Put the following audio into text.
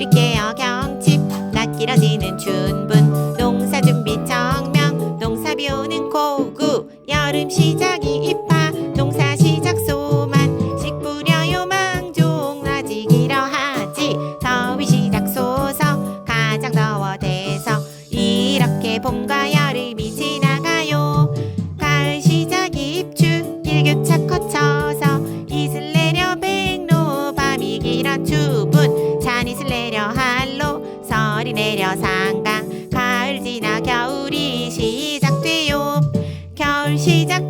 우리께 어경칩. 낯길어지는 춘분. 농사 준비 청명. 농사비 오는 고구. 여름 시작이 입하 농사 이슬 내려 할로 설이 내려 상강. 가을 지나 겨울이 시작돼요. 겨울 시작